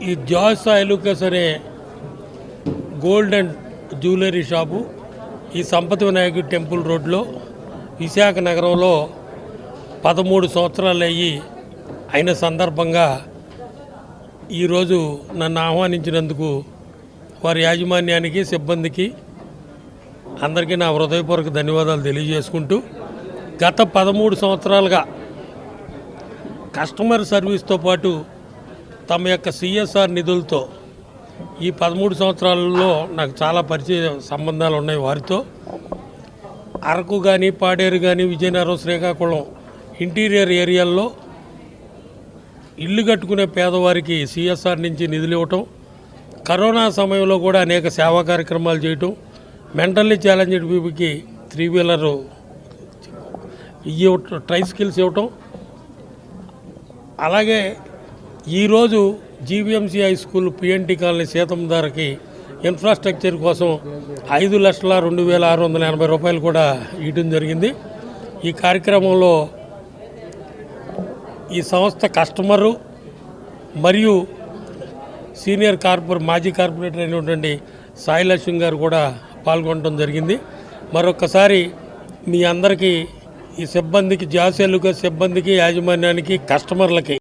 ఈ జాయ్స్ ఐలుకస్ అనే gold and jewellery shop ఈ సంపతి వినాయకుడి టెంపుల్ రోడ్లో విశాఖ నగరంలో పదమూడు సంవత్సరాలు అయ్యి అయిన సందర్భంగా ఈరోజు నన్ను ఆహ్వానించినందుకు వారి యాజమాన్యానికి సిబ్బందికి అందరికీ నా హృదయపూర్వక ధన్యవాదాలు తెలియజేసుకుంటూ గత పదమూడు సంవత్సరాలుగా కస్టమర్ సర్వీస్తో పాటు తమ యొక్క సిఎస్ఆర్ నిధులతో ఈ పదమూడు సంవత్సరాలలో నాకు చాలా పరిచయ సంబంధాలు ఉన్నాయి వారితో. అరకు కానీ పాడేరు కానీ విజయనగరం శ్రీకాకుళం ఇంటీరియర్ ఏరియాల్లో ఇల్లు కట్టుకునే పేదవారికి సిఎస్ఆర్ నుంచి నిధులు ఇవ్వటం కరోనా సమయంలో కూడా అనేక సేవా కార్యక్రమాలు చేయటం మెంటల్లీ ఛాలెంజ్డ్ పీపుల్కి త్రీ వీలర్ ఇవ్వటం ట్రై స్కిల్స్ ఇవ్వటం అలాగే ఈరోజు GVMC high school PNT colony సీతం ధరకి ఇన్ఫ్రాస్ట్రక్చర్ కోసం ఐదు లక్షల రెండు వేల ఆరు వందల ఎనభై రూపాయలు కూడా ఇవ్వడం జరిగింది. ఈ కార్యక్రమంలో ఈ సంస్థ కస్టమరు మరియు సీనియర్ కార్పొరే మాజీ కార్పొరేటర్ అయినటువంటి సాయి లక్ష్మి గారు కూడా పాల్గొనడం జరిగింది. మరొకసారి మీ అందరికీ ఈ సిబ్బందికి జాసేలుగా సిబ్బందికి యాజమాన్యానికి కస్టమర్లకి